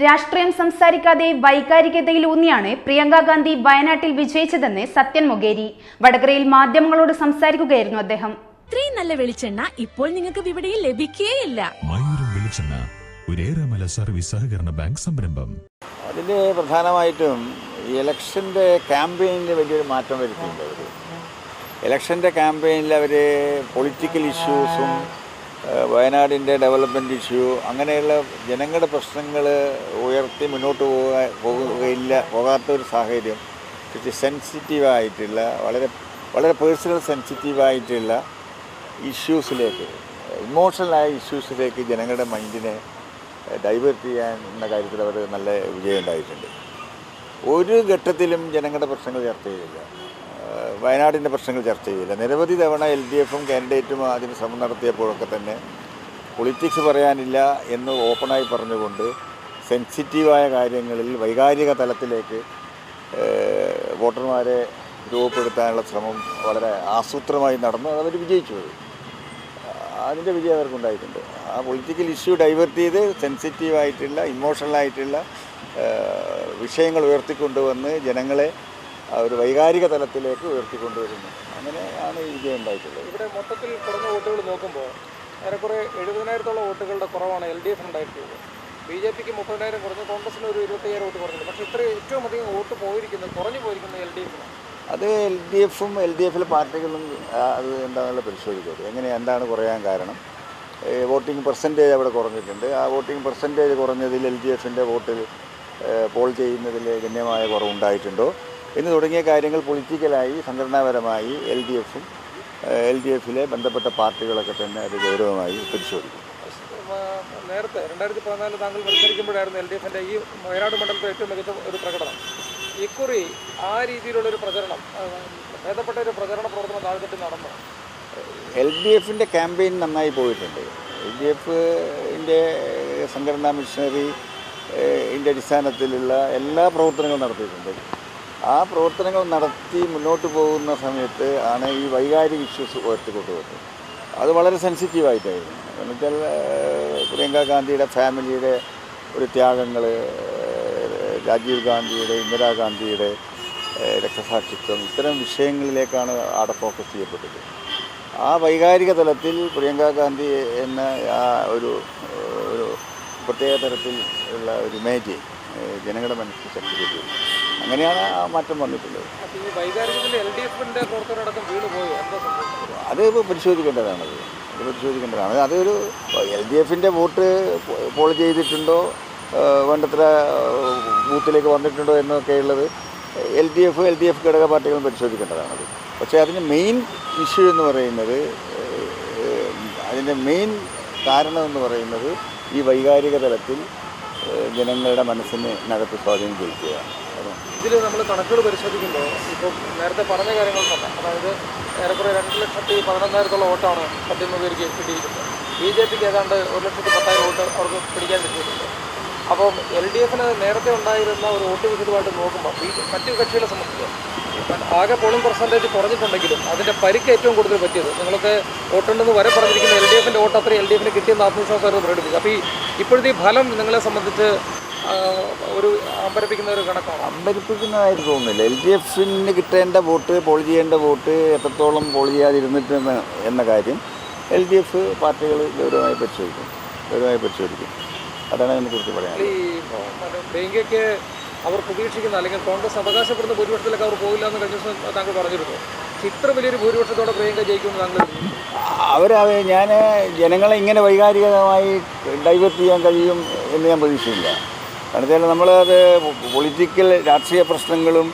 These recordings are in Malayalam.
രാഷ്ട്രീയം സംസാരിക്കാതെ വൈകാരികതയിലൂന്നിയാണ് പ്രിയങ്ക ഗാന്ധി വയനാട്ടിൽ വിജയിച്ചതെന്ന് സത്യൻ മൊഗേരി വടകരയിൽ മാധ്യമങ്ങളോട് സംസാരിക്കുകയായിരുന്നു അദ്ദേഹം. ഇത്രയും നല്ല വെളിച്ചെണ്ണ ഇപ്പോൾ നിങ്ങൾക്ക് വിപണിയിൽ ലഭിക്കുകയില്ല അതിൽ വെളിച്ചെണ്ണ ഒരേറെമല സർവീസ് സഹകരണ ബാങ്ക് സംരംഭം. അതിൽ പ്രധാനമായിട്ടും ഈ ഇലക്ഷന്റെ ക്യാമ്പയിനിൽ വലിയൊരു മാറ്റം വരുത്തിയിട്ടുണ്ട് അവർ ഇലക്ഷന്റെ ക്യാമ്പയിനിൽ അവർ പൊളിറ്റിക്കൽ ഇഷ്യൂസും വയനാടിന്റെ ഡെവലപ്മെന്റ് ഇഷ്യൂ അങ്ങനെയുള്ള ജനങ്ങളുടെ പ്രശ്നങ്ങൾ ഉയർത്തി മുന്നോട്ട് പോകാൻ പോകുകയില്ല പോകാത്ത ഒരു സാഹചര്യം കുറച്ച് സെൻസിറ്റീവായിട്ടുള്ള വളരെ വളരെ പേഴ്സണൽ സെൻസിറ്റീവായിട്ടുള്ള ഇഷ്യൂസിലേക്ക് ഇമോഷണലായ ഇഷ്യൂസിലേക്ക് ജനങ്ങളുടെ മൈൻഡിനെ ഡൈവേർട്ട് ചെയ്യാൻ എന്ന കാര്യത്തിൽ അവർ നല്ല വിജയം ഉണ്ടായിട്ടുണ്ട്. ഒരു ഘട്ടത്തിലും ജനങ്ങളുടെ പ്രശ്നങ്ങൾ ചർച്ച ചെയ്തില്ല. വയനാടിന്റെ പ്രശ്നങ്ങൾ ചർച്ച ചെയ്യില്ല. നിരവധി തവണ എൽ ഡി എഫും കാൻഡിഡേറ്റും അതിന് ശ്രമം നടത്തിയപ്പോഴൊക്കെ തന്നെ പൊളിറ്റിക്സ് പറയാനില്ല എന്ന് ഓപ്പണായി പറഞ്ഞുകൊണ്ട് സെൻസിറ്റീവായ കാര്യങ്ങളിൽ വൈകാരിക തലത്തിലേക്ക് വോട്ടർമാരെ രൂപപ്പെടുത്താനുള്ള ശ്രമം വളരെ ആസൂത്രമായി നടന്നു അവർ വിജയിച്ചു അത് അതിന്റെ വിജയം അവർക്കുണ്ടായിട്ടുണ്ട്. ആ പൊളിറ്റിക്കൽ ഇഷ്യൂ ഡൈവേർട്ട് ചെയ്ത് സെൻസിറ്റീവായിട്ടുള്ള ഇമോഷണലായിട്ടുള്ള വിഷയങ്ങൾ ഉയർത്തിക്കൊണ്ടുവന്ന് ജനങ്ങളെ ഒരു വൈകാരിക തലത്തിലേക്ക് ഉയർത്തിക്കൊണ്ടുവരുന്നു. അങ്ങനെയാണ് ഈ വിജയം ഉണ്ടായിട്ടുള്ളത്. ഇവിടെ മൊത്തത്തിൽ കുറഞ്ഞ വോട്ടുകൾ നോക്കുമ്പോൾ ഏറെക്കുറെ എഴുപതിനായിരത്തോളം വോട്ടുകളുടെ കുറവാണ് എൽ ഡി എഫിന് ഉണ്ടായിട്ടുള്ളത്. ബി ജെ പിക്ക് മുപ്പതിനായിരം കുറഞ്ഞു കോൺഗ്രസിന് ഒരു ഇരുപത്തയ്യായിരം വോട്ട് കുറഞ്ഞു പക്ഷേ ഇത്ര ഏറ്റവും അധികം വോട്ട് പോയിരിക്കുന്നത് കുറഞ്ഞു പോയിരിക്കുന്നത് എൽ ഡി എഫിനാണ്. അത് എൽ ഡി എഫും എൽ ഡി എഫിലെ പാർട്ടികളും അത് എന്താണെന്നുള്ള പരിശോധിക്കും എങ്ങനെ എന്താണ് കുറയാൻ കാരണം? വോട്ടിംഗ് പെർസെന്റേജ് അവിടെ കുറഞ്ഞിട്ടുണ്ട്. ആ വോട്ടിംഗ് പെർസെന്റേജ് കുറഞ്ഞതിൽ എൽ ഡി എഫിന്റെ വോട്ടിൽ പോൾ ചെയ്യുന്നതിൽ ഗണ്യമായ കുറവുണ്ടായിട്ടുണ്ടോ? എന്ന് തുടങ്ങിയ കാര്യങ്ങൾ പൊളിറ്റിക്കലായി സംഘടനാപരമായി എൽ ഡി എഫും എൽ ഡി എഫിലെ ബന്ധപ്പെട്ട പാർട്ടികളൊക്കെ തന്നെ അത് ഗൗരവമായി പരിശോധിക്കും. നേരത്തെ രണ്ടായിരത്തി പതിനാല് താങ്കൾ മത്സരിക്കുമ്പോഴായിരുന്നു എൽ ഡി എഫിന്റെ ഈ വയനാട് മണ്ഡലത്തിൽ ഏറ്റവും മികച്ച ഒരു പ്രകടനം. ഇക്കുറി ആ രീതിയിലുള്ളൊരു പ്രചരണം ഭേദപ്പെട്ട ഒരു പ്രചരണ പ്രവർത്തനം താഴ്ത്തിട്ട് നടന്നു? എൽ ഡി എഫിന്റെ ക്യാമ്പയിൻ നന്നായി പോയിട്ടുണ്ട്. എൽ ഡി എഫിന്റെ സംഘടനാ മിഷനറി ഇതിന്റെ അടിസ്ഥാനത്തിലുള്ള എല്ലാ പ്രവർത്തനങ്ങളും നടത്തിയിട്ടുണ്ട്. ആ പ്രവർത്തനങ്ങൾ നടത്തി മുന്നോട്ട് പോകുന്ന സമയത്ത് ആണ് ഈ വൈകാരിക ഇഷ്യൂസ് ഉയർത്തിക്കൊണ്ടുവന്നത് അത് വളരെ സെൻസിറ്റീവായിട്ടായിരുന്നു എന്ന് വെച്ചാൽ പ്രിയങ്ക ഗാന്ധിയുടെ ഫാമിലിയുടെ ഒരു ത്യാഗങ്ങൾ രാജീവ് ഗാന്ധിയുടെ ഇന്ദിരാഗാന്ധിയുടെ രക്തസാക്ഷിത്വം ഇത്തരം വിഷയങ്ങളിലേക്കാണ് അവിടെ ഫോക്കസ് ചെയ്യപ്പെട്ടത്. ആ വൈകാരിക തലത്തിൽ പ്രിയങ്കാ ഗാന്ധി എന്ന ആ ഒരു ഒരു പ്രത്യേക തരത്തിൽ ഉള്ള ഒരു ഇമേജ് ജനങ്ങളുടെ മനസ്സിൽ ശക്തിപ്പെട്ടു അങ്ങനെയാണ് ആ മാറ്റം വന്നിട്ടുള്ളത്. അത് പരിശോധിക്കേണ്ടതാണത് അത് പരിശോധിക്കേണ്ടതാണ്. അതൊരു എൽ ഡി എഫിന്റെ വോട്ട് പോൾ ചെയ്തിട്ടുണ്ടോ? വേണ്ടത്ര ബൂത്തിലേക്ക് വന്നിട്ടുണ്ടോ എന്നൊക്കെയുള്ളത് L D F L D F ഘടക പാർട്ടികളും പരിശോധിക്കേണ്ടതാണത് പക്ഷേ അതിന്റെ മെയിൻ ഇഷ്യൂ എന്ന് പറയുന്നത് അതിന്റെ മെയിൻ കാരണം എന്ന് പറയുന്നത് ഈ വൈകാരിക തലത്തിൽ ജനങ്ങളുടെ മനസ്സിനെ നകത്ത് സ്വാധീനം ചെലുത്തുകയാണ്. ഇതിൽ നമ്മൾ കണക്കുകൾ പരിശോധിക്കുമ്പോൾ ഇപ്പോൾ നേരത്തെ പറഞ്ഞ കാര്യങ്ങൾ തന്നെ അതായത് ഏറെക്കുറെ രണ്ട് ലക്ഷത്തി പതിനൊന്നായിരത്തോളം വോട്ടാണ് സത്യം പേർക്ക് കിട്ടിയിരിക്കുന്നത്. ബി ജെ പിക്ക് ഏതാണ്ട് ഒരു ലക്ഷത്തി പത്തായിരം വോട്ട് അവർക്ക് പിടിക്കാൻ പറ്റിയിട്ടുണ്ട് അപ്പം എൽ ഡി എഫിന് നേരത്തെ ഉണ്ടായിരുന്ന ഒരു വോട്ട് വിഹിതമായിട്ട് നോക്കുമ്പോൾ ബി മറ്റു കക്ഷികളെ സംബന്ധിച്ച് ആകെ പോളിംഗ് പെർസെന്റേജ് കുറഞ്ഞിട്ടുണ്ടെങ്കിലും അതിന്റെ പരിക്ക് ഏറ്റവും കൂടുതൽ പറ്റിയത് നിങ്ങൾക്ക് വോട്ടുണ്ടെന്ന് വരെ പറഞ്ഞിരിക്കുന്ന എൽ ഡി എഫിന്റെ വോട്ട് അത്രയും എൽ ഡി എഫിന് കിട്ടിയെന്ന് ആത്മവിശ്വാസം പ്രകടിപ്പിച്ചു അപ്പോൾ ഈ ഇപ്പോഴത്തെ ഈ ഫലം നിങ്ങളെ സംബന്ധിച്ച് ഒരു അമ്പരപ്പിക്കുന്ന ഒരു കണക്കാണ്? അമ്പരിപ്പിക്കുന്നതായിട്ട് തോന്നുന്നില്ല. എൽ ഡി എഫിന് കിട്ടേണ്ട വോട്ട് പോൾ ചെയ്യേണ്ട വോട്ട് എത്രത്തോളം പോൾ ചെയ്യാതിരുന്നിട്ട് എന്ന കാര്യം എൽ ഡി എഫ് പാർട്ടികൾ ഗൗരവമായി പരിശോധിക്കും. ഗൗരവമായി പരിശോധിക്കും. അതാണ് അതിനെക്കുറിച്ച് പറയാൻ ഈ അവർ പ്രതീക്ഷിക്കുന്ന അല്ലെങ്കിൽ കോൺഗ്രസ് അവകാശപ്പെടുന്ന ഭൂരിപക്ഷത്തിലേക്ക് അവർ പോകില്ല എന്ന് കഴിഞ്ഞ ദിവസം താങ്കൾ പറഞ്ഞിരുന്നു. ഇത്ര വലിയൊരു ഭൂരിപക്ഷത്തോടെ പ്രിയങ്ക ജയിക്കുമെന്ന് താങ്കൾ അവർ ഞാൻ ജനങ്ങളെ ഇങ്ങനെ വൈകാരികമായി ഡൈവേർട്ട് ചെയ്യാൻ കഴിയും എന്ന് ഞാൻ പ്രതീക്ഷയില്ല കാരണം നമ്മളത് പൊളിറ്റിക്കൽ രാഷ്ട്രീയ പ്രശ്നങ്ങളും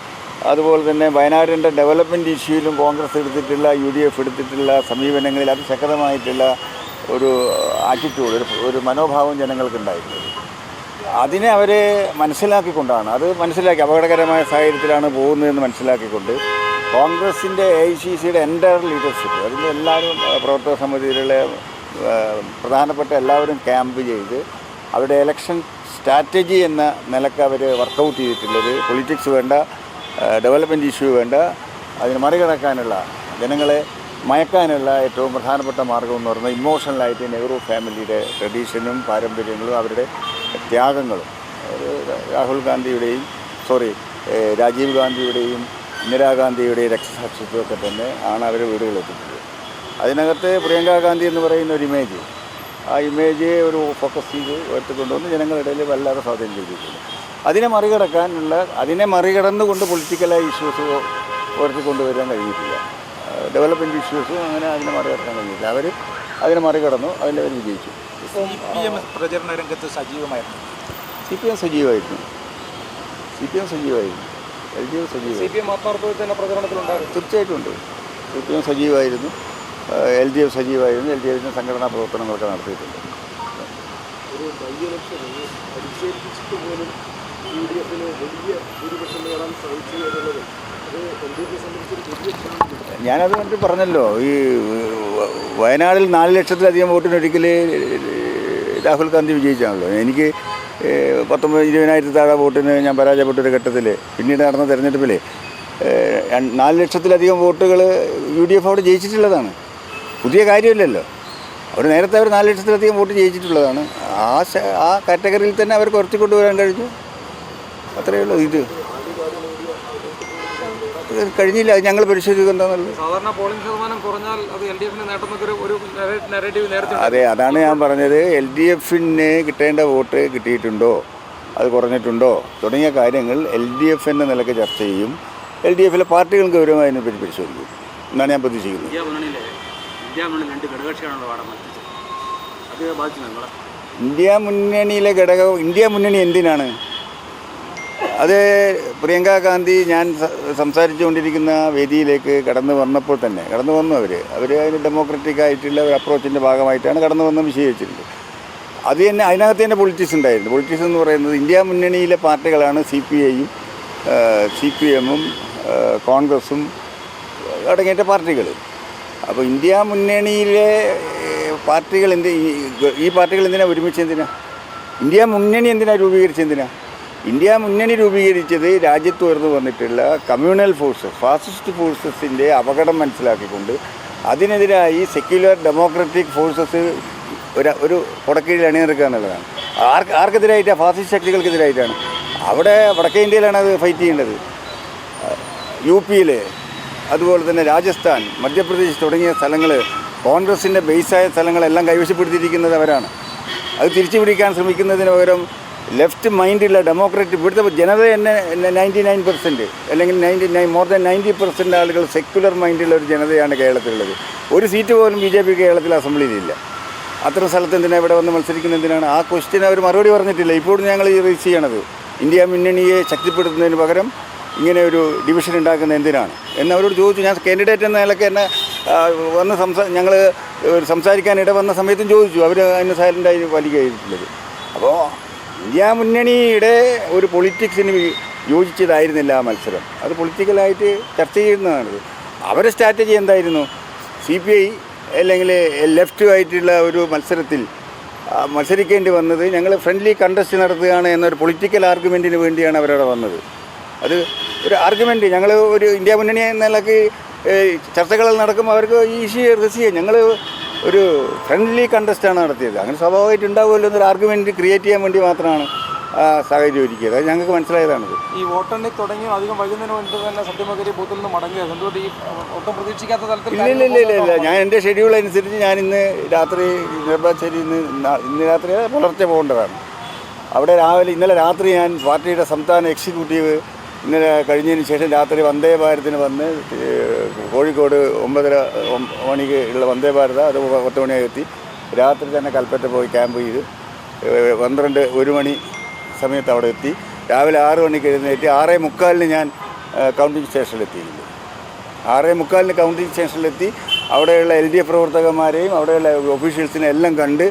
അതുപോലെ തന്നെ വയനാടിന്റെ ഡെവലപ്മെന്റ് ഇഷ്യൂയിലും കോൺഗ്രസ് എടുത്തിട്ടുള്ള യു ഡി എഫ് എടുത്തിട്ടുള്ള സമീപനങ്ങളിൽ അതിശക്തമായിട്ടുള്ള ഒരു ആറ്റിറ്റ്യൂഡ് ഒരു ഒരു മനോഭാവം ജനങ്ങൾക്കുണ്ടായിട്ടുള്ളത് അതിനെ അവർ മനസ്സിലാക്കിക്കൊണ്ടാണ്. അത് മനസ്സിലാക്കി അപകടകരമായ സാഹചര്യത്തിലാണ് പോകുന്നതെന്ന് മനസ്സിലാക്കിക്കൊണ്ട് കോൺഗ്രസിന്റെ എ സി സിയുടെ എന്റയർ ലീഡർഷിപ്പ് അതിന്റെ എല്ലാവരും പ്രവർത്തക സമിതിയിലുള്ള പ്രധാനപ്പെട്ട എല്ലാവരും ക്യാമ്പ് ചെയ്ത് അവരുടെ ഇലക്ഷൻ സ്ട്രാറ്റജി എന്ന നിലയ്ക്ക് അവർ വർക്കൗട്ട് ചെയ്തിട്ടുള്ളത്. പൊളിറ്റിക്സ് വേണ്ട ഡെവലപ്മെന്റ് ഇഷ്യൂ വേണ്ട. അതിനെ മറികടക്കാനുള്ള ജനങ്ങളെ മയക്കാനുള്ള ഏറ്റവും പ്രധാനപ്പെട്ട മാർഗം എന്ന് പറയുന്നത് ഇമോഷണലായിട്ട് നെഹ്റു ഫാമിലിയുടെ ട്രഡീഷനും പാരമ്പര്യങ്ങളും അവരുടെ ത്യാഗങ്ങളും. രാഹുൽ ഗാന്ധിയുടെയും സോറി രാജീവ് ഗാന്ധിയുടെയും ഇന്ദിരാഗാന്ധിയുടെയും രക്തസാക്ഷിത്വമൊക്കെ തന്നെ ആണ് അവർ വീടുകളെത്തിച്ചത് അതിനകത്ത് പ്രിയങ്ക ഗാന്ധി എന്ന് പറയുന്ന ഒരു ഇമേജ് ആ ഇമേജ് ഒരു ഫോക്കസ് ചെയ്ത് ഉയർത്തിക്കൊണ്ടുവന്ന് കൊണ്ടുവന്ന് ജനങ്ങളിടയിൽ വല്ലാതെ സ്വാധീനം ചെയ്തിട്ടുണ്ട് അതിനെ മറികടക്കാനുള്ള അതിനെ മറികടന്നുകൊണ്ട് പൊളിറ്റിക്കലായ ഇഷ്യൂസ് ഉയർത്തിക്കൊണ്ടുവരാൻ കഴിഞ്ഞിട്ടില്ല. ഡെവലപ്മെന്റ് ഇഷ്യൂസും അങ്ങനെ അതിനെ മറികടക്കാൻ കഴിഞ്ഞില്ല അവർ അതിനെ മറികടന്നു അതിന്റെ അവർ വിജയിച്ചു. സി പി എം പ്രചരണ രംഗത്ത് സജീവമായിരുന്നു. സി പി എം സജീവമായിരുന്നു. സി പി എം സജീവമായിരുന്നു. എൽ ഡി എഫ് സി സജീവമായിരുന്നു. പി എം ആത്മാർത്ഥത്തിൽ തന്നെ പ്രചരണത്തിലുണ്ടായിരുന്നു. തീർച്ചയായിട്ടും ഉണ്ട്. സി പി എം സജീവമായിരുന്നു. എൽ ഡി എഫ് സജീവമായിരുന്നു എൽ ഡി എഫിന്റെ സംഘടനാ പ്രവർത്തനങ്ങളൊക്കെ നടത്തിയിട്ടുണ്ട്. ഞാനത് വേണ്ടി പറഞ്ഞല്ലോ ഈ വയനാടിൽ നാല് ലക്ഷത്തിലധികം വോട്ടിനൊരിക്കൽ രാഹുൽ ഗാന്ധി വിജയിച്ചാണല്ലോ. എനിക്ക് പത്തൊമ്പത് ഇരുപതിനായിരത്തി താഴെ വോട്ടിന് ഞാൻ പരാജയപ്പെട്ട ഒരു ഘട്ടത്തിൽ പിന്നീട് നടന്ന തെരഞ്ഞെടുപ്പിൽ നാല് ലക്ഷത്തിലധികം വോട്ടുകൾ യു ഡി എഫ് അവിടെ ജയിച്ചിട്ടുള്ളതാണ്. പുതിയ കാര്യമില്ലല്ലോ. അവർ നേരത്തെ അവർ നാല് ലക്ഷത്തിലധികം വോട്ട് ജയിച്ചിട്ടുള്ളതാണ്. ആ ആ കാറ്റഗറിയിൽ തന്നെ അവർ അവർക്ക് കൊണ്ടുവരാൻ കഴിഞ്ഞു. അത്രയേ ഉള്ളൂ ഇത്. കഴിഞ്ഞില്ല അത് ഞങ്ങൾ പരിശോധിക്കുന്നത് അത് അതാണ് ഞാൻ പറഞ്ഞത്. എൽ ഡി എഫിന് കിട്ടേണ്ട വോട്ട് കിട്ടിയിട്ടുണ്ടോ? അത് കുറഞ്ഞിട്ടുണ്ടോ? തുടങ്ങിയ കാര്യങ്ങൾ എൽ ഡി എഫ് എന്ന നിലയ്ക്ക് ചർച്ച ചെയ്യും. എൽ ഡി എഫിലെ പാർട്ടികൾ ഗൗരവമായി പരിശോധിക്കും. എന്നാണ് ഞാൻ പ്രതീക്ഷിക്കുന്നത്. ഇന്ത്യ രണ്ട് ഘടകകക്ഷികളാണ് അവിടെ മത്സരിച്ചത്. അത് ബാധിച്ചു നിങ്ങളെ? ഇന്ത്യ മുന്നണിയിലെ ഘടകം ഇന്ത്യ മുന്നണി എന്തിനാണ്? അത് പ്രിയങ്ക ഗാന്ധി ഞാൻ സംസാരിച്ചുകൊണ്ടിരിക്കുന്ന വേദിയിലേക്ക് കടന്നു വന്നപ്പോൾ തന്നെ കടന്നു വന്നു അവർ അവർ അതിന് ഡെമോക്രറ്റിക് ആയിട്ടുള്ള ഒരു അപ്രോച്ചിന്റെ ഭാഗമായിട്ടാണ് കടന്നു വന്ന് വിശദീകരിച്ചിട്ടുണ്ട് അത് തന്നെ അതിനകത്ത് തന്നെ പൊളിറ്റിക്സ് ഉണ്ടായിരുന്നു. പൊളിറ്റിക്സ് എന്ന് പറയുന്നത് ഇന്ത്യ മുന്നണിയിലെ പാർട്ടികളാണ് സി പി ഐയും സി പി എമ്മും കോൺഗ്രസും അടങ്ങിയിട്ട പാർട്ടികൾ അപ്പോൾ ഇന്ത്യ മുന്നണിയിലെ പാർട്ടികൾ എന്ത് ഈ- പാർട്ടികൾ എന്തിനാണ് ഒരുമിച്ച് എന്തിനാ? ഇന്ത്യ മുന്നണി എന്തിനാ രൂപീകരിച്ചെന്തിനാ ഇന്ത്യ മുന്നണി രൂപീകരിച്ചത് രാജ്യത്ത് ഉയർന്നു വന്നിട്ടുള്ള കമ്മ്യൂണൽ ഫോഴ്സ് ഫാസിസ്റ്റ് ഫോഴ്സസിന്റെ അപകടം മനസ്സിലാക്കിക്കൊണ്ട് അതിനെതിരായി സെക്യുലർ ഡെമോക്രാറ്റിക് ഫോഴ്സസ് ഒരു ഒരു കൊടക്കീഴിൽ അണിനിരക്കുക എന്നുള്ളതാണ്. ആർക്ക് ആർക്കെതിരായിട്ടാണ് ഫാസിസ്റ്റ് ശക്തികൾക്കെതിരായിട്ടാണ്. അവിടെ വടക്കേ ഇന്ത്യയിലാണ് അത് ഫൈറ്റ് ചെയ്യേണ്ടത്. യു പിയിൽ അതുപോലെ തന്നെ രാജസ്ഥാൻ മധ്യപ്രദേശ് തുടങ്ങിയ സ്ഥലങ്ങൾ കോൺഗ്രസിന്റെ ബേസായ സ്ഥലങ്ങളെല്ലാം കൈവശപ്പെടുത്തിയിരിക്കുന്നത് അവരാണ്. അത് തിരിച്ചു പിടിക്കാൻ ശ്രമിക്കുന്നതിന് പകരം ലെഫ്റ്റ് മൈൻഡുള്ള ഡെമോക്രാറ്റ് ഇവിടുത്തെ ജനത തന്നെ നയന്റി നയൻ പെർസെന്റ് അല്ലെങ്കിൽ ninety nine more than ninety percent ആളുകൾ സെക്യുലർ മൈൻഡുള്ള ഒരു ജനതയാണ് കേരളത്തിലുള്ളത്. ഒരു സീറ്റ് പോലും ബി ജെ പി കേരളത്തിൽ അസംബ്ലിയിലില്ല. അത്ര സ്ഥലത്ത് എന്തിനാണ് ഇവിടെ വന്ന് മത്സരിക്കുന്നത് എന്തിനാണ്? ആ ക്വസ്റ്റ്യൻ അവർ മറുപടി പറഞ്ഞിട്ടില്ല. ഇപ്പോഴും ഞങ്ങൾ ഈ റേസ് ചെയ്യണത്. ഇന്ത്യ മുന്നണിയെ ശക്തിപ്പെടുത്തുന്നതിന് പകരം ഇങ്ങനെ ഒരു ഡിവിഷൻ ഉണ്ടാക്കുന്ന എന്തിനാണ്? എന്ന് അവരോട് ചോദിച്ചു. ഞാൻ കാൻഡിഡേറ്റ് എന്ന നിലയ്ക്ക് എന്നെ വന്ന് സംസാ ഞങ്ങൾ സംസാരിക്കാൻ ഇട വന്ന സമയത്തും ചോദിച്ചു. അവർ അതിന് സൈലന്റായി വലിക്കുകയായിട്ടുള്ളത് അപ്പോൾ ഇന്ത്യ മുന്നണിയുടെ ഒരു പൊളിറ്റിക്സിന് യോജിച്ചതായിരുന്നില്ല ആ മത്സരം. അത് പൊളിറ്റിക്കലായിട്ട് ചർച്ച ചെയ്യുന്നതാണ് അവരുടെ സ്ട്രാറ്റജി എന്തായിരുന്നു? സി പി ഐ അല്ലെങ്കിൽ ലെഫ്റ്റുമായിട്ടുള്ള ഒരു മത്സരത്തിൽ മത്സരിക്കേണ്ടി വന്നത് ഞങ്ങൾ ഫ്രണ്ട്ലി കണ്ടസ്റ്റ് നടത്തുകയാണ് എന്നൊരു പൊളിറ്റിക്കൽ ആർഗ്യുമെന്റിന് വേണ്ടിയാണ് അവരവിടെ വന്നത്. അത് ഒരു ആർഗ്യുമെന്റ് ഞങ്ങൾ ഒരു ഇന്ത്യ മുന്നണി ഏഹ്, ചർച്ചകൾ നടക്കുമ്പോൾ അവർക്ക് ഈസി റിസീവ് ചെയ്യും ഞങ്ങൾ ഒരു ഫ്രണ്ട്ലി കണ്ടസ്റ്റാണ് നടത്തിയത്. അങ്ങനെ സ്വാഭാവികമായിട്ട് ഉണ്ടാവുമല്ലോ എന്നൊരു ആർഗ്യുമെന്റ് ക്രിയേറ്റ് ചെയ്യാൻ വേണ്ടി മാത്രമാണ് ആ സാഹചര്യം ഒരുക്കിയത്. അത് ഞങ്ങൾക്ക് മനസ്സിലായതാണത്. ഈ വോട്ടെണ്ണി തുടങ്ങി അധികം വൈകുന്നതിന് മുൻപ് തന്നെ സത്യമകരി ബൂത്തിൽ നിന്ന് മടങ്ങിയത് എന്തുകൊണ്ട് ഈ ഒട്ടും പ്രതീക്ഷിക്കാത്ത തലത്തിൽ ഇല്ല ഇല്ല ഇല്ല ഇല്ല. ഞാൻ എന്റെ ഷെഡ്യൂൾ അനുസരിച്ച് ഞാൻ ഇന്ന് രാത്രി നെടുമ്പാശ്ശേരി ഇന്ന് ഇന്ന് രാത്രി പുലർച്ചെ പോകേണ്ടതാണ്. അവിടെ രാവിലെ ഇന്നലെ രാത്രി ഞാൻ പാർട്ടിയുടെ സംസ്ഥാന എക്സിക്യൂട്ടീവ് ഇന്നലെ കഴിഞ്ഞതിന് ശേഷം രാത്രി വന്ദേ ഭാരതിന് വന്ന് കോഴിക്കോട് ഒമ്പതര മണിക്ക് ഉള്ള വന്ദേ ഭാരത അത് പത്ത് മണിയായി എത്തി. രാത്രി തന്നെ കൽപ്പറ്റ പോയി ക്യാമ്പ് ചെയ്ത് പന്ത്രണ്ട് ഒരു മണി സമയത്ത് അവിടെ എത്തി. രാവിലെ ആറ് മണിക്ക് എഴുന്നേറ്റ് ആറേ മുക്കാലിന് ഞാൻ കൗണ്ടിങ് സ്റ്റേഷനിലെത്തിയിരുന്നു. ആറേ മുക്കാലിന് കൗണ്ടിങ് സ്റ്റേഷനിലെത്തി. അവിടെയുള്ള എൽ ഡി എഫ് പ്രവർത്തകന്മാരെയും അവിടെയുള്ള ഒഫീഷ്യൽസിനെ എല്ലാം കണ്ട്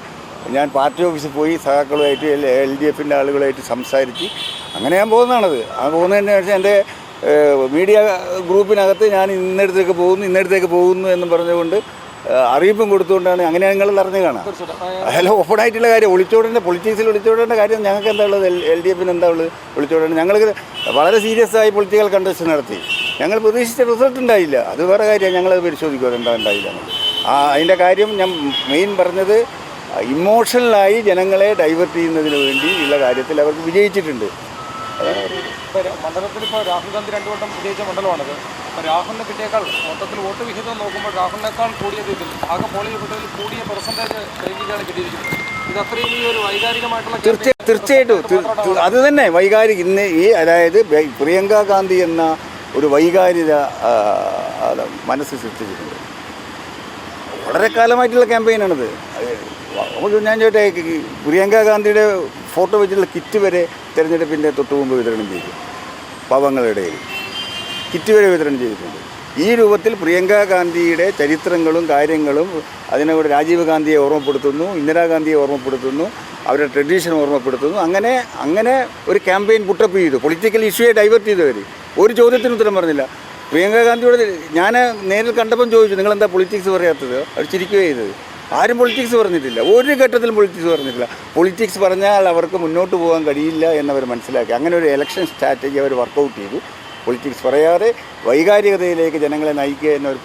ഞാൻ പാർട്ടി ഓഫീസിൽ പോയി സഹാക്കളുമായിട്ട് എൽ ഡി എഫിന്റെ ആളുകളായിട്ട് സംസാരിച്ച് അങ്ങനെ ഞാൻ പോകുന്നതാണത്. ആ പോകുന്നതിന് ശേഷം എന്റെ മീഡിയ ഗ്രൂപ്പിനകത്ത് ഞാൻ ഇന്നടത്തേക്ക് പോകുന്നു ഇന്നടത്തേക്ക് പോകുന്നു എന്ന് പറഞ്ഞുകൊണ്ട് അറിയിപ്പും കൊടുത്തുകൊണ്ടാണ് അങ്ങനെ നിങ്ങൾ അറിഞ്ഞു കാണാം. അല്ല ഓപ്പൺ ആയിട്ടുള്ള കാര്യം ഒളിച്ചോടേണ്ട പൊളിറ്റിക്സിൽ ഒളിച്ചോടേണ്ട കാര്യം ഞങ്ങൾക്ക് എന്താ ഉള്ളത്? എൽ ഡി എഫിന് എന്താ ഉള്ളത്? ഒളിച്ചോടേണ്ട. ഞങ്ങൾക്ക് വളരെ സീരിയസ് ആയി പൊളിറ്റിക്കൽ കണ്ടസ്റ്റ് നടത്തി. ഞങ്ങൾ പ്രതീക്ഷിച്ച റിസൾട്ട് ഉണ്ടായില്ല. അത് വേറെ കാര്യമാണ്. ഞങ്ങളത് പരിശോധിക്കുക എന്താ ഉണ്ടായില്ല ആ അതിന്റെ കാര്യം ഞാൻ മെയിൻ പറഞ്ഞത് ഇമോഷണലായി ജനങ്ങളെ ഡൈവേർട്ട് ചെയ്യുന്നതിന് വേണ്ടി ഉള്ള കാര്യത്തിൽ അവർക്ക് വിജയിച്ചിട്ടുണ്ട്. മണ്ഡലത്തിൽ ഇപ്പോൾ രാഹുൽ ഗാന്ധി രണ്ടു വട്ടം വിജയിച്ച മണ്ഡലമാണത്. അപ്പോൾ രാഹുലിന് കിട്ടിയേക്കാൾ മൊത്തത്തിൽ വോട്ട് വിഹിതം നോക്കുമ്പോൾ രാഹുലിനേക്കാൾ കൂടിയ രീതിയിൽ ആകെ പോളിംഗ് ചെയ്യപ്പെട്ടതിൽ കൂടിയ പെർസെന്റേജ് ഡൽഹിക്കാണ് കിട്ടിയിരിക്കുന്നത്. ഇത് അത്രയും ഈ ഒരു വൈകാരികമായിട്ടുള്ള തീർച്ചയായിട്ടും. തീർ- തീർ- അത് തന്നെ. വൈകാരിക ഇന്ന് ഈ അതായത് പ്രിയങ്ക ഗാന്ധി എന്ന ഒരു വൈകാരിക മനസ്സ് സൃഷ്ടിച്ചിട്ടുണ്ട്. വളരെ കാലമായിട്ടുള്ള ക്യാമ്പയിനാണിത് നമുക്ക് ഞാൻ ചോട്ടെ പ്രിയങ്ക ഗാന്ധിയുടെ ഫോട്ടോ വെച്ചിട്ടുള്ള കിറ്റ് വരെ തിരഞ്ഞെടുപ്പിന്റെ തൊട്ട് മുമ്പ് വിതരണം ചെയ്തു പാവങ്ങളുടെ കിറ്റ് വരെ വിതരണം ചെയ്തിട്ടുണ്ട്. ഈ രൂപത്തിൽ പ്രിയങ്ക ഗാന്ധിയുടെ ചരിത്രങ്ങളും കാര്യങ്ങളും അതിനോട് രാജീവ് ഗാന്ധിയെ ഓർമ്മപ്പെടുത്തുന്നു ഇന്ദിരാഗാന്ധിയെ ഓർമ്മപ്പെടുത്തുന്നു അവരുടെ ട്രഡീഷൻ ഓർമ്മപ്പെടുത്തുന്നു. അങ്ങനെ അങ്ങനെ ഒരു ക്യാമ്പയിൻ പുട്ടപ്പ് ചെയ്തു. പൊളിറ്റിക്കൽ ഇഷ്യൂയെ ഡൈവേർട്ട് ചെയ്തവർ ഒരു ചോദ്യത്തിന് ഉത്തരം പറഞ്ഞില്ല. പ്രിയങ്ക ഗാന്ധിയോട് ഞാൻ നേരിൽ കണ്ടപ്പം ചോദിച്ചു നിങ്ങൾ എന്താ പൊളിറ്റിക്സ് പറയാത്തത്? അവർ ചിരിക്കുകയോ ചെയ്തത്. ആരും പൊളിറ്റിക്സ് പറഞ്ഞിട്ടില്ല. ഒരു ഘട്ടത്തിൽ പൊളിറ്റിക്സ് പറഞ്ഞിട്ടില്ല. പൊളിറ്റിക്സ് പറഞ്ഞാൽ അവർക്ക് മുന്നോട്ട് പോകാൻ കഴിയില്ല എന്നവർ മനസ്സിലാക്കി. അങ്ങനെ ഒരു ഇലക്ഷൻ സ്ട്രാറ്റജി അവർ വർക്കൗട്ട് ചെയ്തു. പൊളിറ്റിക്സ് പറയാതെ വൈകാരികതയിലേക്ക് ജനങ്ങളെ നയിക്കുക എന്നൊരു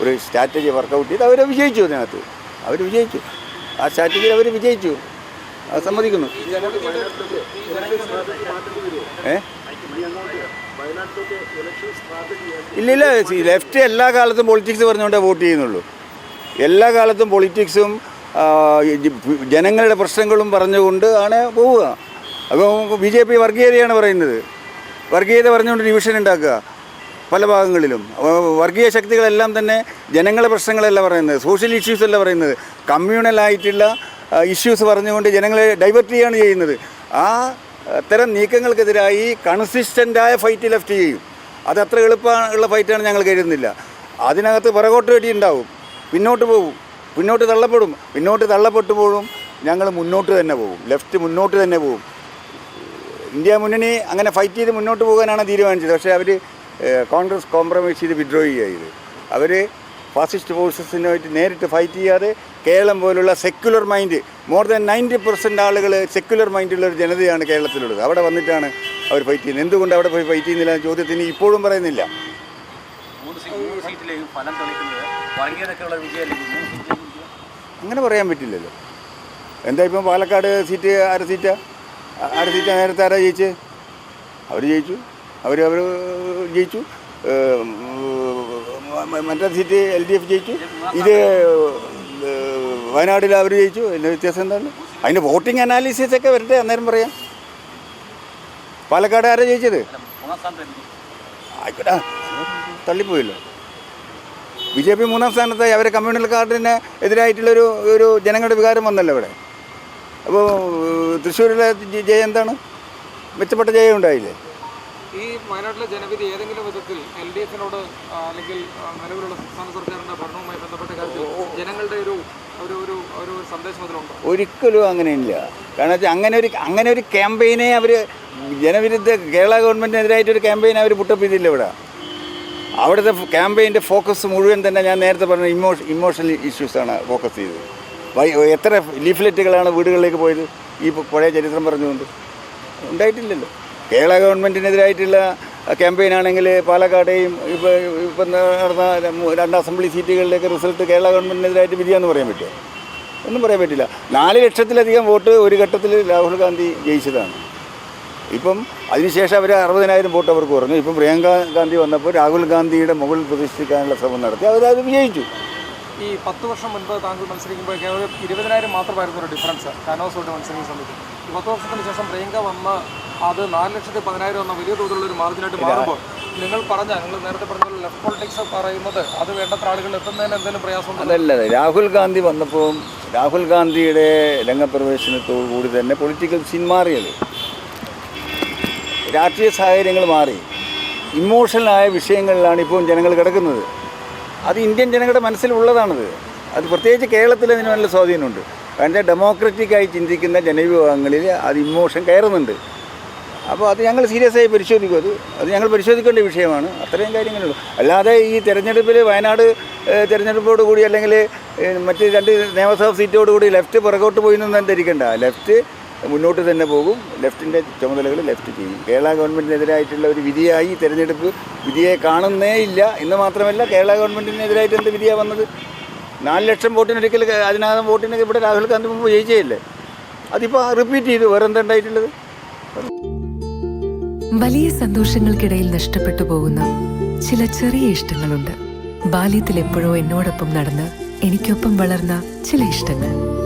ഒരു സ്ട്രാറ്റജി വർക്കൗട്ട് ചെയ്ത് അവർ വിജയിച്ചു അതിനകത്ത്. അവർ വിജയിച്ചു. ആ സ്ട്രാറ്റജിയിൽ അവർ വിജയിച്ചു. അത് സമ്മതിക്കുന്നു. ഏ? ഇല്ലില്ല ലെഫ്റ്റ് എല്ലാ കാലത്തും പൊളിറ്റിക്സ് പറഞ്ഞുകൊണ്ടേ വോട്ട് ചെയ്യുന്നുള്ളൂ. എല്ലാ കാലത്തും പൊളിറ്റിക്സും ജനങ്ങളുടെ പ്രശ്നങ്ങളും പറഞ്ഞുകൊണ്ട് ആണ് പോവുക. അപ്പോൾ ബി ജെ പി വർഗീയതയാണ് പറയുന്നത്. വർഗീയത പറഞ്ഞുകൊണ്ട് ഡിവിഷൻ ഉണ്ടാക്കുക പല ഭാഗങ്ങളിലും. വർഗീയ ശക്തികളെല്ലാം തന്നെ ജനങ്ങളുടെ പ്രശ്നങ്ങളല്ല പറയുന്നത് സോഷ്യൽ ഇഷ്യൂസ് അല്ല പറയുന്നത്. കമ്മ്യൂണലായിട്ടുള്ള ഇഷ്യൂസ് പറഞ്ഞുകൊണ്ട് ജനങ്ങളെ ഡൈവേർട്ട് ചെയ്യുകയാണ് ചെയ്യുന്നത്. ആ അത്തരം നീക്കങ്ങൾക്കെതിരായി കൺസിസ്റ്റന്റായ ഫൈറ്റ് ലെഫ്റ്റ് ചെയ്യും. അത് അത്ര എളുപ്പമുള്ള ഫൈറ്റാണ് ഞങ്ങൾ കരുതുന്നില്ല. അതിനകത്ത് പുറകോട്ട് വെടി ഉണ്ടാവും പിന്നോട്ട് പോകും. പിന്നോട്ട് തള്ളപ്പെടും. പിന്നോട്ട് തള്ളപ്പെട്ടുമ്പോഴും ഞങ്ങൾ മുന്നോട്ട് തന്നെ പോകും. ലെഫ്റ്റ് മുന്നോട്ട് തന്നെ പോകും. ഇന്ത്യ മുന്നണി അങ്ങനെ ഫൈറ്റ് ചെയ്ത് മുന്നോട്ട് പോകാനാണ് തീരുമാനിച്ചത്. പക്ഷേ അവർ കോൺഗ്രസ് കോംപ്രമൈസ് ചെയ്ത് വിഡ്രോ ചെയ്യുക അവർ ഫാസിസ്റ്റ് ഫോഴ്സസിനുമായിട്ട് നേരിട്ട് ഫൈറ്റ് ചെയ്യാതെ കേരളം പോലുള്ള secular mind more than ninety percent ആളുകൾ സെക്യുലർ മൈൻഡുള്ള ഒരു ജനതയാണ് കേരളത്തിലുള്ളത്. അവിടെ വന്നിട്ടാണ് അവർ ഫൈറ്റ് ചെയ്യുന്നത്. എന്തുകൊണ്ട് അവിടെ പോയി ഫൈറ്റ് ചെയ്യുന്നില്ല എന്ന ചോദ്യത്തിന് ഇപ്പോഴും പറയുന്നില്ല. മൂന്ന് സീ- മൂന്ന് സീറ്റിലേക്കും ഫലം തെളിക്കുന്നത് അങ്ങനെ പറയാൻ പറ്റില്ലല്ലോ. എന്താ ഇപ്പം പാലക്കാട് സീറ്റ് അര സീറ്റാ? അര സീറ്റാ നേരത്തെ ആരാ ജയിച്ച്? അവർ ജയിച്ചു. അവർ അവർ ജയിച്ചു. മറ്റേ സീറ്റ് എൽ ഡി എഫ് ജയിച്ചു. ഇത് വയനാട്ടിൽ അവർ ജയിച്ചു. എന്റെ വ്യത്യാസം എന്താണ്? അതിന്റെ വോട്ടിംഗ് അനാലിസിസ് ഒക്കെ വരട്ടെ അന്നേരം പറയാം. പാലക്കാട് ആരാ ജയിച്ചത്? ആയിക്കോട്ടെ. തള്ളിപ്പോയല്ലോ. ബി ജെ പി മൂന്നാം സ്ഥാനത്തായി അവരെ കമ്മ്യൂണൽ കാർഡിന് എതിരായിട്ടുള്ളൊരു ഒരു ജനങ്ങളുടെ വികാരം വന്നല്ലോ ഇവിടെ. അപ്പോൾ തൃശ്ശൂരിലെ ജയം എന്താണ്? മെച്ചപ്പെട്ട ജയം ഉണ്ടായില്ലേ? ഈ വയനാട്ടിലെ ജനവിധി ഏതെങ്കിലും വിധത്തിൽ എൽ ഡി എഫിനോട് അല്ലെങ്കിൽ നിലവിലുള്ള സംസ്ഥാന സർക്കാരിന്റെ ഭരണവുമായി ബന്ധപ്പെട്ട കാര്യത്തിൽ ജനങ്ങളുടെ ഒരു ഒരു ഒരു ഒരു സന്ദേശം അതിലുണ്ടോ? ഒരിക്കലും അങ്ങനെയില്ല. കാരണം വെച്ചാൽ അങ്ങനെ ഒരു അങ്ങനെ ഒരു ക്യാമ്പയിനെ അവർ ജനവിരുദ്ധ കേരള ഗവൺമെന്റിനെതിരായിട്ടൊരു ക്യാമ്പയിൻ അവർ പുട്ടപ്പ് ചെയ്തില്ല ഇവിടെ. അവിടുത്തെ ക്യാമ്പയിന്റെ ഫോക്കസ് മുഴുവൻ തന്നെ ഞാൻ നേരത്തെ പറഞ്ഞ ഇമോഷ ഇമോഷണൽ ഇഷ്യൂസാണ് ഫോക്കസ് ചെയ്തത്. എത്ര ലീഫ്ലെറ്റുകളാണ് വീടുകളിലേക്ക് പോയത്? ഈ പഴയ ചരിത്രം പറഞ്ഞുകൊണ്ട്. ഉണ്ടായിട്ടില്ലല്ലോ. കേരള ഗവൺമെന്റിനെതിരായിട്ടുള്ള ക്യാമ്പയിൻ ആണെങ്കിൽ പാലക്കാടെയും ഇപ്പോൾ ഇപ്പം നടന്ന രണ്ട് അസംബ്ലി സീറ്റുകളിലേക്ക് റിസൾട്ട് കേരള ഗവൺമെന്റിനെതിരായിട്ട് വിധിയാന്ന് പറയാൻ പറ്റുമോ? ഒന്നും പറയാൻ പറ്റില്ല. നാല് ലക്ഷത്തിലധികം വോട്ട് ഒരു ഘട്ടത്തിൽ രാഹുൽ ഗാന്ധി ജയിച്ചതാണ്. ഇപ്പം അതിനുശേഷം അവർ അറുപതിനായിരം വോട്ട് അവർക്ക് കുറഞ്ഞു. ഇപ്പം പ്രിയങ്ക ഗാന്ധി വന്നപ്പോൾ രാഹുൽ ഗാന്ധിയുടെ മുകളിൽ പ്രതിഷ്ഠിക്കാനുള്ള ശ്രമം നടത്തി. അവർ അത് വിജയിച്ചു. ഈ പത്ത് വർഷം മുൻപ് താങ്കൾ മത്സരിക്കുമ്പോൾ കേവലം ഇരുപതിനായിരം മാത്രമായിരുന്നു ഒരു ഡിഫറൻസ്. കാനോസോട്ട് മത്സരിക്കുന്ന സമയത്ത്. ഈ പത്ത് വർഷത്തിന് ശേഷം പ്രിയങ്ക വന്ന് അത് നാല് ലക്ഷത്തി പതിനായിരം എന്ന വലിയ തോതിലുള്ള ഒരു മാർജിനായിട്ട് മാറുമ്പോൾ നിങ്ങൾ പറഞ്ഞ നിങ്ങൾ നേരത്തെ പറഞ്ഞ ലെഫ്റ്റ് പൊളിറ്റിക്സ് പറയുന്നത് അത് വേണ്ടത്ര ആളുകൾ എത്തുന്നതിന് എന്തെങ്കിലും പ്രയാസം അതല്ല രാഹുൽ ഗാന്ധി വന്നപ്പോൾ രാഹുൽ ഗാന്ധിയുടെ രംഗപ്രവേശനത്തോടു കൂടി തന്നെ പൊളിറ്റിക്കൽ സീൻ മാറിയത്. രാഷ്ട്രീയ സാഹചര്യങ്ങൾ മാറി. ഇമോഷണലായ വിഷയങ്ങളിലാണ് ഇപ്പോൾ ജനങ്ങൾ കിടക്കുന്നത്. അത് ഇന്ത്യൻ ജനങ്ങളുടെ മനസ്സിലുള്ളതാണത്. അത് പ്രത്യേകിച്ച് കേരളത്തിൽ അതിന് നല്ല സ്വാധീനമുണ്ട്. കാരണം ഡെമോക്രറ്റിക്കായി ചിന്തിക്കുന്ന ജനവിഭാഗങ്ങളിൽ അത് ഇമോഷൻ കയറുന്നുണ്ട്. അപ്പോൾ അത് ഞങ്ങൾ സീരിയസ് ആയി പരിശോധിക്കും. അത് അത് ഞങ്ങൾ പരിശോധിക്കേണ്ട വിഷയമാണ്. അത്രയും കാര്യങ്ങളുള്ളൂ അല്ലാതെ ഈ തെരഞ്ഞെടുപ്പിൽ വയനാട് തെരഞ്ഞെടുപ്പോട് കൂടി അല്ലെങ്കിൽ മറ്റ് രണ്ട് നിയമസഭാ സീറ്റോട് കൂടി ലെഫ്റ്റ് പുറകോട്ട് പോയി എന്നൊന്നും ധരിക്കേണ്ട. ലെഫ്റ്റ് മുന്നോട്ട് തന്നെ പോകും. ലെഫ്റ്റിന്റെ ചുമതലകൾ ലെഫ്റ്റ് ചെയ്യും. കേരള ഗവൺമെന്റിനെതിരായിട്ടുള്ള ഒരു വിധിയായി തിരഞ്ഞെടുപ്പ് വിധിയെ കാണുന്നേ ഇല്ല എന്ന് മാത്രമല്ല കേരള ഗവൺമെന്റിനെതിരായിട്ട് എന്ത് വിധിയാണ് വന്നത്? നാല് ലക്ഷം വോട്ടിനൊരിക്കൽ അതിനകം വോട്ടിനൊക്കെ ഇവിടെ രാഹുൽ ഗാന്ധി മുമ്പ് ജയിച്ചേയില്ലേ അതിപ്പോൾ റിപ്പീറ്റ് ചെയ്തു. വേറെ എന്തുണ്ടായിട്ടുള്ളത് വലിയ സന്തോഷങ്ങൾക്കിടയിൽ നഷ്ടപ്പെട്ടു പോകുന്ന ചില ചെറിയ ഇഷ്ടങ്ങളുണ്ട്. ബാല്യത്തിൽ എപ്പോഴോ എന്നോടൊപ്പം നടന്ന് എനിക്കൊപ്പം വളർന്ന ചില ഇഷ്ടങ്ങൾ.